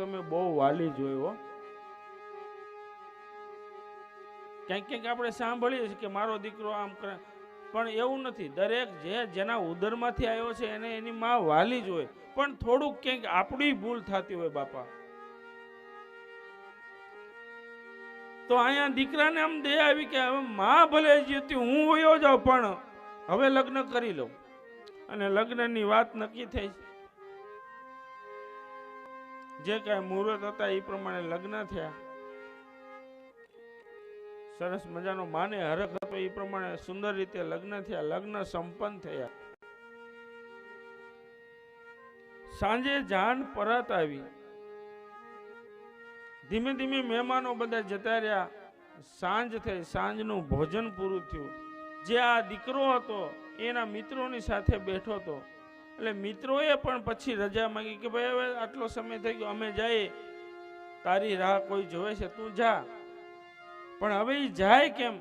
તમે બહુ વાલી જોયો ક્યાંક ક્યાંક આપણે સાંભળીએ છીએ કે મારો દીકરો આમ કરે. પણ એવું નથી. દરેક જે જેના ઉદરમાંથી આવ્યો છે એને એની માં વાલી જ પણ થોડુંક ક્યાંક આપણી ભૂલ થતી હોય બાપા. તો અહીંયા દીકરાને આમ દે આવી કે હવે માં ભલે જીતી હું વયો જાઉં, પણ હવે લગ્ન કરી લઉં. અને લગ્નની વાત નક્કી થઈ જે કાંઈ મુહૂર્ત હતા એ પ્રમાણે લગ્ન થયા. સરસ મજાનો માને હરખ હતો એ પ્રમાણે સુંદર રીતે લગ્ન થયા, લગ્ન સંપન્ન થયા. સાંજે જાન પરત આવી. ધીમે ધીમે મહેમાનો બધા જતા રહ્યા. સાંજ થઈ, સાંજનું ભોજન પૂરું થયું. જે આ દીકરો હતો, એના મિત્રોની સાથે બેઠો હતો. એટલે મિત્રોએ પણ પછી રજા માંગી કે ભાઈ હવે આટલો સમય થઈ ગયો, અમે જઈએ. તારી રાહ કોઈ જોવે છે? તું જા. પણ હવે જાય કેમ?